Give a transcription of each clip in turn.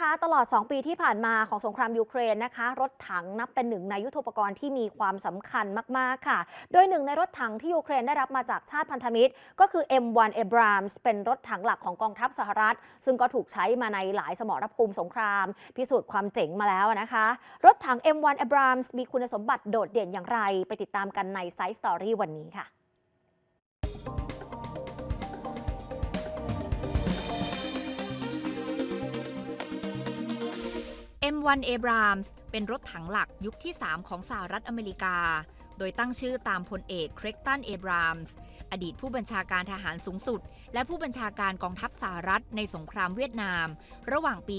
คะ ตลอด 2 ปีที่ผ่านมาของสงครามยูเครนนะคะ รถถังนับเป็นหนึ่งในยุทโธปกรณ์ที่มีความสำคัญมาก ๆ ค่ะ โดยหนึ่งในรถถังที่ยูเครนได้รับมาจากชาติพันธมิตร ก็คือ M1 Abrams เป็นรถถังหลักของกองทัพสหรัฐ ซึ่งก็ถูกใช้มาในหลายสมรภูมิสงคราม พิสูจน์ความเจ๋งมาแล้วนะคะ รถถัง M1 Abrams มีคุณสมบัติโดดเด่นอย่างไร ไปติดตามกันในไซส์สตอรี่วันนี้ค่ะ M1 Abrams เป็นรถถังหลักยุคที่ 3 ของสหรัฐอเมริกา โดยตั้งชื่อตามพลเอกเครกตันเอบรามส์อดีตผู้บัญชาการทหารสูงสุด และผู้บัญชาการกองทัพสหรัฐในสงครามเวียดนาม ระหว่างปี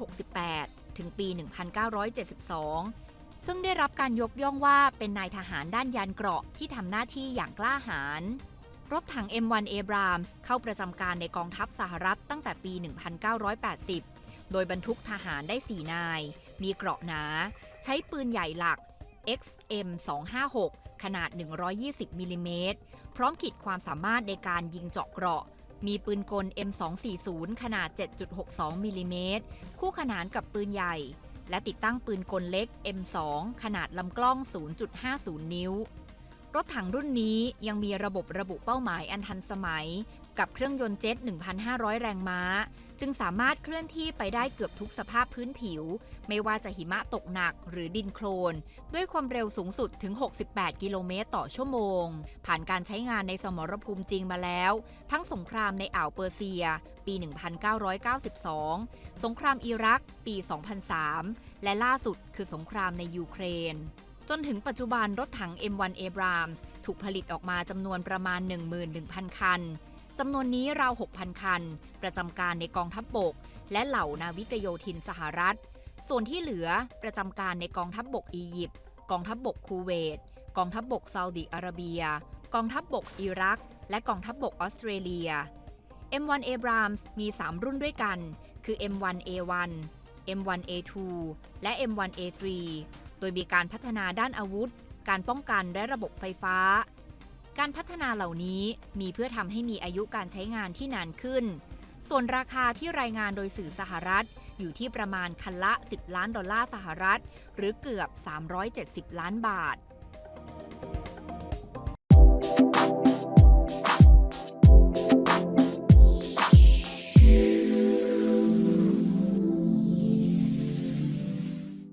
1968 ถึงปี 1972 ซึ่งได้รับการยกย่องว่าเป็นนายทหารด้านยานเกราะที่ทำหน้าที่อย่างกล้าหาญรถถัง M1 Abrams เข้าประจำการในกองทัพสหรัฐตั้งแต่ปี 1980 โดยบรรทุกทหารได้ 4 นาย มีเกราะหนา ใช้ปืนใหญ่หลัก XM 256 ขนาด 120มิลลิเมตร พร้อมขีดความสามารถในการยิงเจาะเกราะ มีปืนกล M240 ขนาด 7.62มิลลิเมตร คู่ขนานกับปืนใหญ่ และติดตั้งปืนกลเล็ก M2 ขนาดลำกล้อง 0.50 นิ้ว รถถังรุ่นนี้ยังมีระบบระบุเป้าหมายอันทันสมัย กับเครื่องยนต์เจ็ต 1,500 แรงม้า จึงสามารถเคลื่อนที่ไปได้เกือบทุกสภาพพื้นผิว ไม่ว่าจะหิมะตกหนักหรือดินโคลน ด้วยความเร็วสูงสุดถึง 68 กิโลเมตรต่อชั่วโมง ผ่านการใช้งานในสมรภูมิจริงมาแล้ว ทั้งสงครามในอ่าวเปอร์เซีย ปี 1992 สงครามอิรัก ปี 2003 และล่าสุดคือสงครามในยูเครน จนถึงปัจจุบันรถถัง M1 Abrams ถูกผลิตออกมาจำนวนประมาณ 11,000 คัน จำนวนนี้ราว 6,000 คัน ประจำการในกองทัพบบก และเหล่านาวิกโยธินสหรัฐ ส่วนที่เหลือประจำการในกองทัพบบกอียิปต์กองทัพบบกคูเวต กองทัพบบกซาอุดิอาระเบีย กองทัพบบกอิรัก และกองทัพบบกออสเตรเลีย M1 Abrams มี 3 รุ่นด้วยกัน คือ M1A1 M1A2 และ M1A3 โดยมีการพัฒนาด้านอาวุธ การป้องกันและระบบไฟฟ้า การพัฒนาเหล่านี้มีเพื่อทำให้มีอายุการใช้งานที่นานขึ้น ส่วนราคาที่รายงานโดยสื่อสหรัฐ อยู่ที่ประมาณคันละ 10 ล้านดอลลาร์สหรัฐ หรือเกือบ 370 ล้านบาท